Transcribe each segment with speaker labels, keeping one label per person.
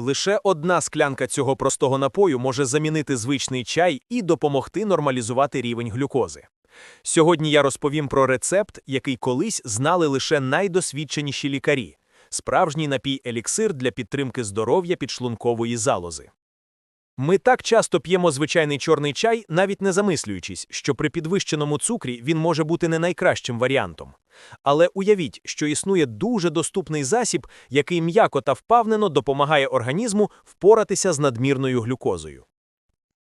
Speaker 1: Лише одна склянка цього простого напою може замінити звичний чай і допомогти нормалізувати рівень глюкози. Сьогодні я розповім про рецепт, який колись знали лише найдосвідченіші лікарі справжній напій еліксир для підтримки здоров'я підшлункової залози. Ми так часто п'ємо звичайний чорний чай, навіть не замислюючись, що при підвищеному цукрі він може бути не найкращим варіантом. Але уявіть, що існує дуже доступний засіб, який м'яко та впевнено допомагає організму впоратися з надмірною глюкозою.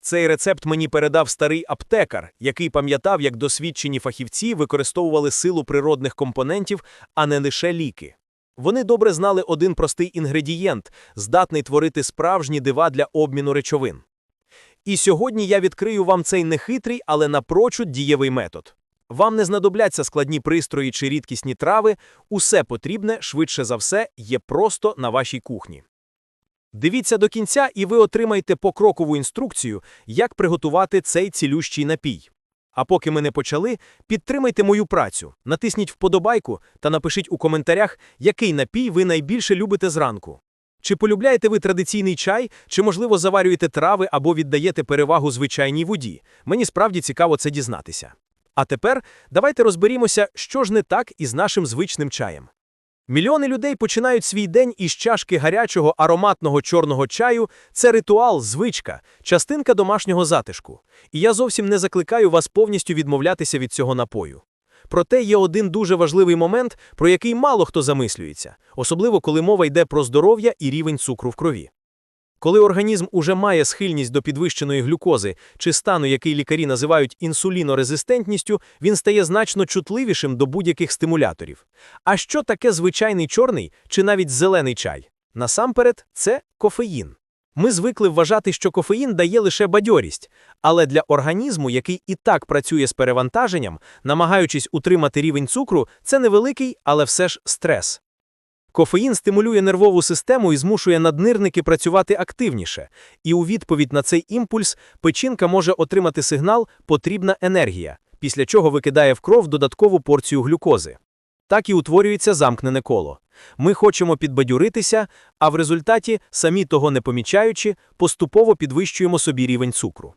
Speaker 1: Цей рецепт мені передав старий аптекар, який пам'ятав, як досвідчені фахівці використовували силу природних компонентів, а не лише ліки. Вони добре знали один простий інгредієнт, здатний творити справжні дива для обміну речовин. І сьогодні я відкрию вам цей нехитрий, але напрочуд дієвий метод. Вам не знадобляться складні пристрої чи рідкісні трави, усе потрібне, швидше за все, є просто на вашій кухні. Дивіться до кінця, і ви отримаєте покрокову інструкцію, як приготувати цей цілющий напій. А поки ми не почали, підтримайте мою працю, натисніть вподобайку та напишіть у коментарях, який напій ви найбільше любите зранку. Чи полюбляєте ви традиційний чай, чи, можливо, заварюєте трави або віддаєте перевагу звичайній воді? Мені справді цікаво це дізнатися. А тепер давайте розберімося, що ж не так із нашим звичним чаєм. Мільйони людей починають свій день із чашки гарячого ароматного чорного чаю. Це ритуал, звичка, частинка домашнього затишку. І я зовсім не закликаю вас повністю відмовлятися від цього напою. Проте є один дуже важливий момент, про який мало хто замислюється, особливо коли мова йде про здоров'я і рівень цукру в крові. Коли організм уже має схильність до підвищеної глюкози чи стану, який лікарі називають інсулінорезистентністю, він стає значно чутливішим до будь-яких стимуляторів. А що таке звичайний чорний чи навіть зелений чай? Насамперед, це кофеїн. Ми звикли вважати, що кофеїн дає лише бадьорість, але для організму, який і так працює з перевантаженням, намагаючись утримати рівень цукру, це невеликий, але все ж стрес. Кофеїн стимулює нервову систему і змушує наднирники працювати активніше, і у відповідь на цей імпульс печінка може отримати сигнал потрібна енергія, після чого викидає в кров додаткову порцію глюкози. Так і утворюється замкнене коло. Ми хочемо підбадюритися, а в результаті, самі того не помічаючи, поступово підвищуємо собі рівень цукру.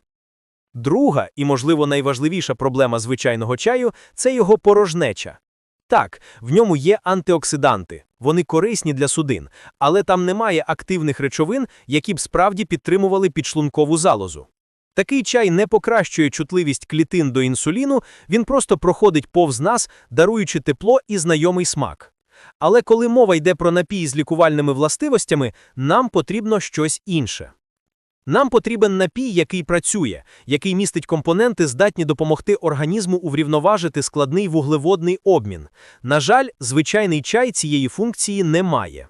Speaker 1: Друга і, можливо, найважливіша проблема звичайного чаю це його порожнеча. Так, в ньому є антиоксиданти, вони корисні для судин, але там немає активних речовин, які б справді підтримували підшлункову залозу. Такий чай не покращує чутливість клітин до інсуліну, він просто проходить повз нас, даруючи тепло і знайомий смак. Але коли мова йде про напій з лікувальними властивостями, нам потрібно щось інше. Нам потрібен напій, який працює, який містить компоненти, здатні допомогти організму уврівноважити складний вуглеводний обмін. На жаль, звичайний чай цієї функції не має.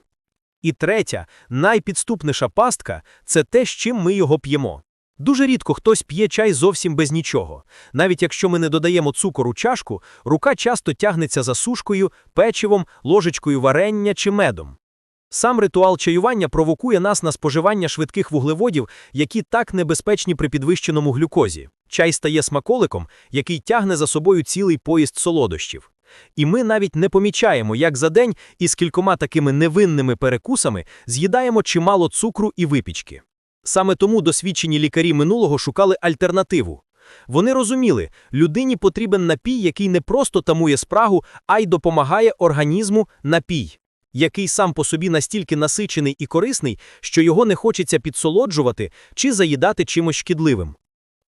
Speaker 1: І третя, найпідступніша пастка це те, з чим ми його п'ємо. Дуже рідко хтось п'є чай зовсім без нічого. Навіть якщо ми не додаємо цукор у чашку, рука часто тягнеться за сушкою, печивом, ложечкою варення чи медом. Сам ритуал чаювання провокує нас на споживання швидких вуглеводів, які так небезпечні при підвищеному глюкозі. Чай стає смаколиком, який тягне за собою цілий поїзд солодощів. І ми навіть не помічаємо, як за день із кількома такими невинними перекусами з'їдаємо чимало цукру і випічки. Саме тому досвідчені лікарі минулого шукали альтернативу. Вони розуміли, людині потрібен напій, який не просто тамує спрагу, а й допомагає організму напій який сам по собі настільки насичений і корисний, що його не хочеться підсолоджувати чи заїдати чимось шкідливим.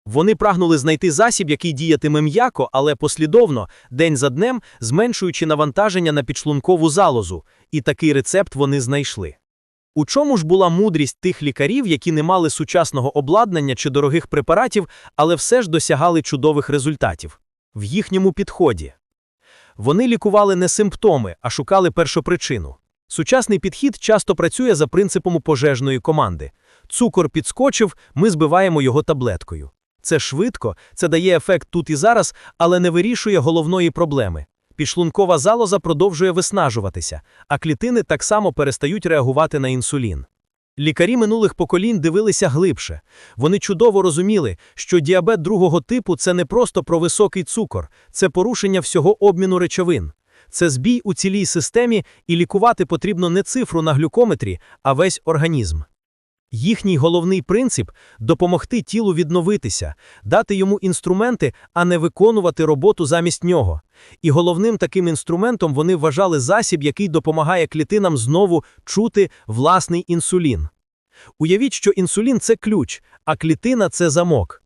Speaker 1: Вони прагнули знайти засіб, який діятиме м'яко, але послідовно, день за днем, зменшуючи навантаження на підшлункову залозу, і такий рецепт вони знайшли. У чому ж була мудрість тих лікарів, які не мали сучасного обладнання чи дорогих препаратів, але все ж досягали чудових результатів? В їхньому підході. Вони лікували не симптоми, а шукали першопричину. Сучасний підхід часто працює за принципом пожежної команди. Цукор підскочив, ми збиваємо його таблеткою. Це швидко, це дає ефект тут і зараз, але не вирішує головної проблеми. Підшлункова залоза продовжує виснажуватися, а клітини так само перестають реагувати на інсулін. Лікарі минулих поколінь дивилися глибше. Вони чудово розуміли, що діабет другого типу це не просто про високий цукор, це порушення всього обміну речовин. Це збій у цілій системі, і лікувати потрібно не цифру на глюкометрі, а весь організм.
Speaker 2: Їхній головний принцип допомогти тілу відновитися, дати йому інструменти, а не виконувати роботу замість нього. І головним таким інструментом вони вважали засіб, який допомагає клітинам знову чути власний інсулін. Уявіть, що інсулін це ключ, а клітина це замок.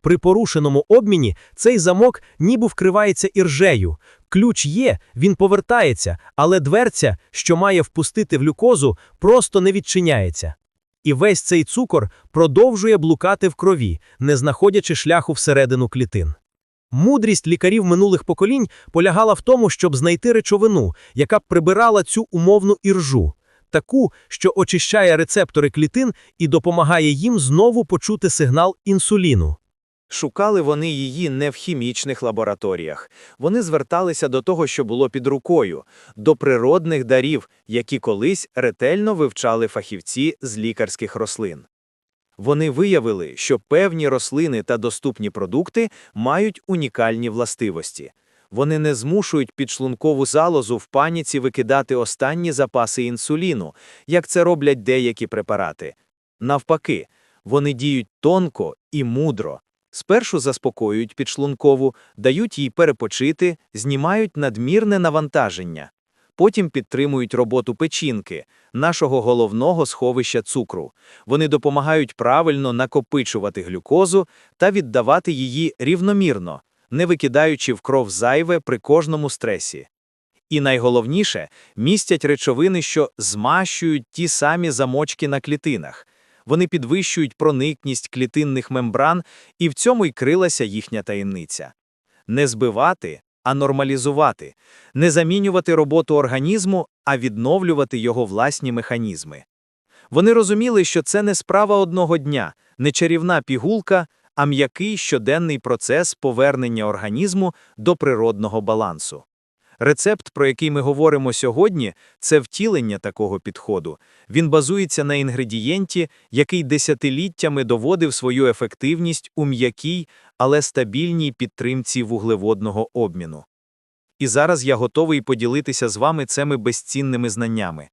Speaker 2: При порушеному обміні цей замок ніби вкривається іржею. Ключ є, він повертається, але дверця, що має впустити в глюкозу, просто не відчиняється. І весь цей цукор продовжує блукати в крові, не знаходячи шляху всередину клітин. Мудрість лікарів минулих поколінь полягала в тому, щоб знайти речовину, яка б прибирала цю умовну іржу, таку, що очищає рецептори клітин і допомагає їм знову почути сигнал інсуліну.
Speaker 1: Шукали вони її не в хімічних лабораторіях. Вони зверталися до того, що було під рукою, до природних дарів, які колись ретельно вивчали фахівці з лікарських рослин. Вони виявили, що певні рослини та доступні продукти мають унікальні властивості. Вони не змушують підшлункову залозу в паніці викидати останні запаси інсуліну, як це роблять деякі препарати. Навпаки, вони діють тонко і мудро. Спершу заспокоюють підшлункову, дають їй перепочити, знімають надмірне навантаження. Потім підтримують роботу печінки, нашого головного сховища цукру. Вони допомагають правильно накопичувати глюкозу та віддавати її рівномірно, не викидаючи в кров зайве при кожному стресі. І найголовніше містять речовини, що змащують ті самі замочки на клітинах. Вони підвищують проникність клітинних мембран, і в цьому й крилася їхня таємниця. Не збивати, а нормалізувати, не замінювати роботу організму, а відновлювати його власні механізми. Вони розуміли, що це не справа одного дня, не чарівна пігулка, а м'який щоденний процес повернення організму до природного балансу. Рецепт, про який ми говоримо сьогодні, це втілення такого підходу. Він базується на інгредієнті, який десятиліттями доводив свою ефективність у м'якій, але стабільній підтримці вуглеводного обміну. І зараз я готовий поділитися з вами цими безцінними знаннями.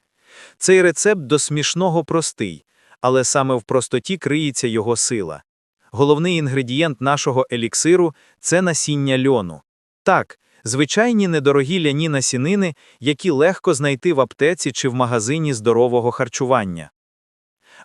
Speaker 1: Цей рецепт до смішного простий, але саме в простоті криється його сила. Головний інгредієнт нашого еліксиру це насіння льону. Так, звичайні недорогі ляні насінини, які легко знайти в аптеці чи в магазині здорового харчування.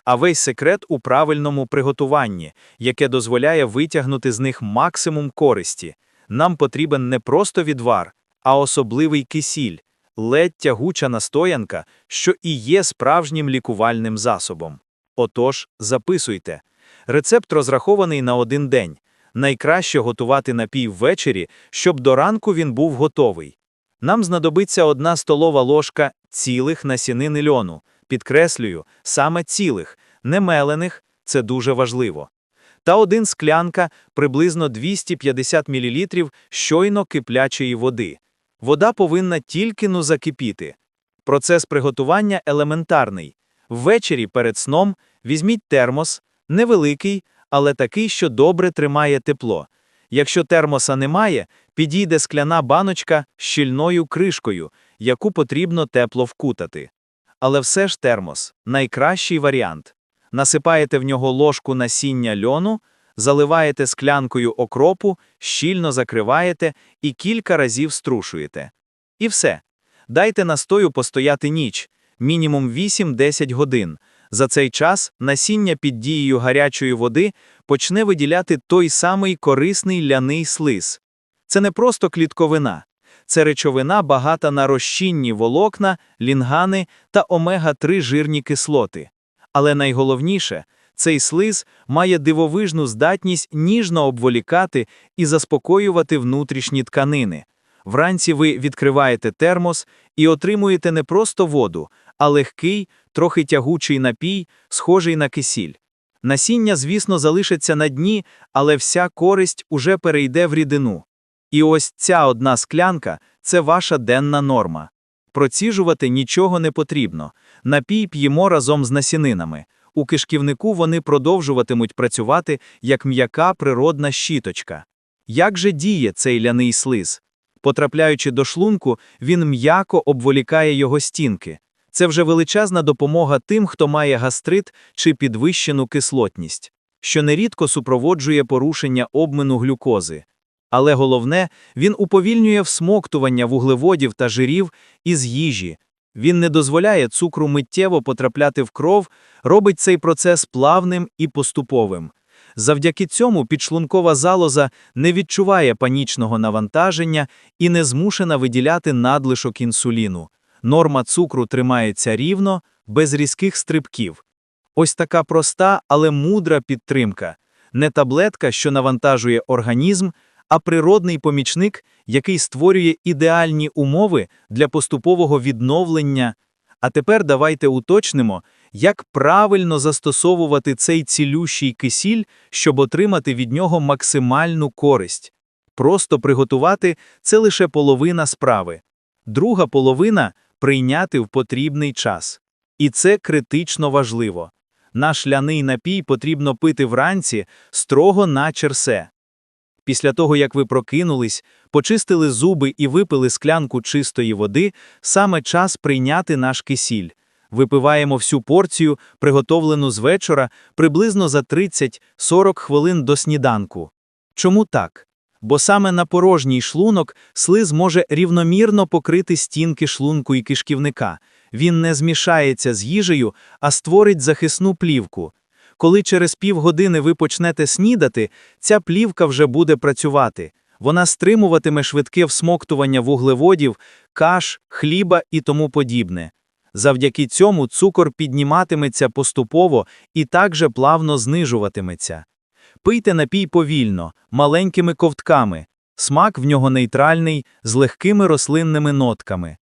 Speaker 1: А весь секрет у правильному приготуванні, яке дозволяє витягнути з них максимум користі. Нам потрібен не просто відвар, а особливий кисіль, ледь тягуча настоянка, що і є справжнім лікувальним засобом. Отож, записуйте. Рецепт розрахований на один день. Найкраще готувати напій ввечері, щоб до ранку він був готовий. Нам знадобиться одна столова ложка цілих насінин льону. Підкреслюю, саме цілих, не мелених, це дуже важливо. Та один склянка приблизно 250 мл щойно киплячої води. Вода повинна тільки ну закипіти. Процес приготування елементарний. Ввечері перед сном візьміть термос, невеликий, але такий, що добре тримає тепло. Якщо термоса немає, підійде скляна баночка з щільною кришкою, яку потрібно тепло вкутати. Але все ж термос найкращий варіант. Насипаєте в нього ложку насіння льону, заливаєте склянкою окропу, щільно закриваєте і кілька разів струшуєте. І все. Дайте настою постояти ніч, мінімум 8-10 годин. За цей час насіння під дією гарячої води почне виділяти той самий корисний ляний слиз. Це не просто клітковина, це речовина багата на розчинні волокна, лінгани та омега-3 жирні кислоти. Але найголовніше, цей слиз має дивовижну здатність ніжно обволікати і заспокоювати внутрішні тканини. Вранці ви відкриваєте термос і отримуєте не просто воду, а легкий, трохи тягучий напій, схожий на кисіль. Насіння, звісно, залишиться на дні, але вся користь уже перейде в рідину. І ось ця одна склянка це ваша денна норма. Проціжувати нічого не потрібно. Напій п'ємо разом з насінинами. У кишківнику вони продовжуватимуть працювати як м'яка природна щіточка. Як же діє цей ляний слиз? Потрапляючи до шлунку, він м'яко обволікає його стінки.
Speaker 3: Це вже величезна допомога тим, хто має гастрит чи підвищену кислотність, що нерідко супроводжує порушення обміну глюкози. Але головне, він уповільнює всмоктування вуглеводів та жирів із їжі. Він не дозволяє цукру миттєво потрапляти в кров, робить цей процес плавним і поступовим. Завдяки цьому підшлункова залоза не відчуває панічного навантаження і не змушена виділяти надлишок інсуліну. Норма цукру тримається рівно, без різких стрибків. Ось така проста, але мудра підтримка. Не таблетка, що навантажує організм, а природний помічник, який створює ідеальні умови для поступового відновлення. А тепер давайте уточнимо, як правильно застосовувати цей цілющий кисіль, щоб отримати від нього максимальну користь. Просто приготувати це лише половина справи. Друга половина прийняти в потрібний час. І це критично важливо. Наш ляний напій потрібно пити вранці строго на черсе. Після того, як ви прокинулись, почистили зуби і випили склянку чистої води, саме час прийняти наш кисіль. Випиваємо всю порцію, приготовлену з вечора, приблизно за 30-40 хвилин до сніданку. Чому так? Бо саме на порожній шлунок слиз може рівномірно покрити стінки шлунку і кишківника. Він не змішається з їжею, а створить захисну плівку. Коли через півгодини ви почнете снідати, ця плівка вже буде працювати. Вона стримуватиме швидке всмоктування вуглеводів, каш, хліба і тому подібне. Завдяки цьому цукор підніматиметься поступово і також плавно знижуватиметься. Пийте напій повільно, маленькими ковтками. Смак в нього нейтральний, з легкими рослинними нотками.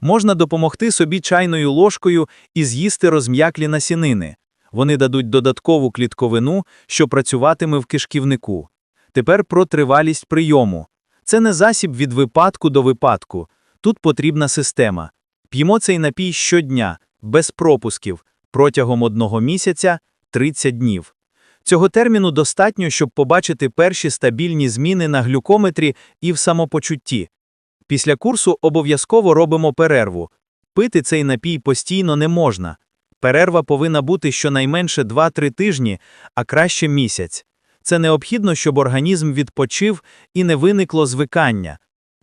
Speaker 3: Можна допомогти собі чайною ложкою і з'їсти розм'яклі насінини. Вони дадуть додаткову клітковину, що працюватиме в кишківнику. Тепер про тривалість прийому. Це не засіб від випадку до випадку. Тут потрібна система. П'ємо цей напій щодня, без пропусків, протягом одного місяця 30 днів. Цього терміну достатньо, щоб побачити перші стабільні зміни на глюкометрі і в самопочутті. Після курсу обов'язково робимо перерву. Пити цей напій постійно не можна. Перерва повинна бути щонайменше 2-3 тижні, а краще місяць. Це необхідно, щоб організм відпочив і не виникло звикання.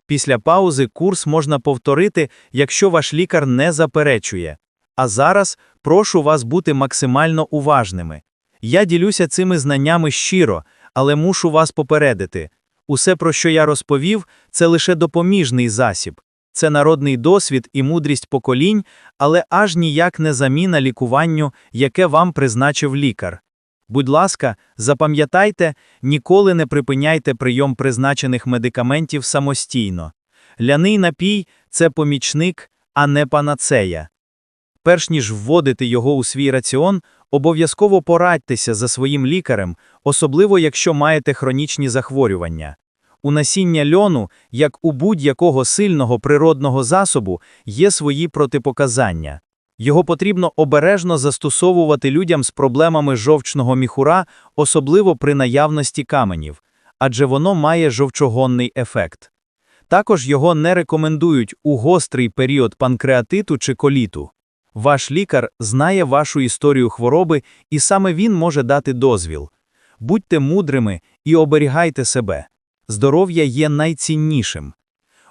Speaker 3: Після паузи курс можна повторити, якщо ваш лікар не заперечує. А зараз прошу вас бути максимально уважними. Я ділюся цими знаннями щиро, але мушу вас попередити. Усе, про що я розповів, це лише допоміжний засіб. Це народний досвід і мудрість поколінь, але аж ніяк не заміна лікуванню, яке вам призначив лікар. Будь ласка, запам'ятайте, ніколи не припиняйте прийом призначених медикаментів самостійно. Ляний напій це помічник, а не панацея. Перш ніж вводити його у свій раціон, обов'язково порадьтеся за своїм лікарем, особливо якщо маєте хронічні захворювання. У насіння льону, як у будь-якого сильного природного засобу, є свої протипоказання. Його потрібно обережно застосовувати людям з проблемами жовчного міхура, особливо при наявності каменів, адже воно має жовчогонний ефект. Також його не рекомендують у гострий період панкреатиту чи коліту. Ваш лікар знає вашу історію хвороби, і саме він може дати дозвіл. Будьте мудрими і оберігайте себе. Здоров'я є найціннішим.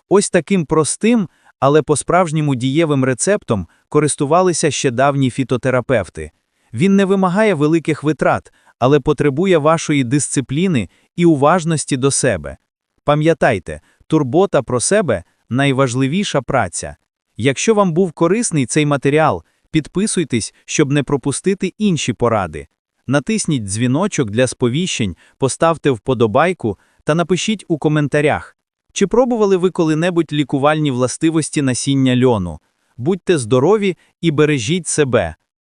Speaker 3: Ось таким простим, але по-справжньому дієвим рецептом користувалися ще давні фітотерапевти. Він не вимагає великих витрат, але потребує вашої дисципліни і уважності до себе. Пам'ятайте, турбота про себе найважливіша праця. Якщо вам був корисний цей матеріал, підписуйтесь, щоб не пропустити інші поради. Натисніть дзвіночок для сповіщень, поставте вподобайку та напишіть у коментарях, чи пробували ви коли-небудь лікувальні властивості насіння льону. Будьте здорові і бережіть себе.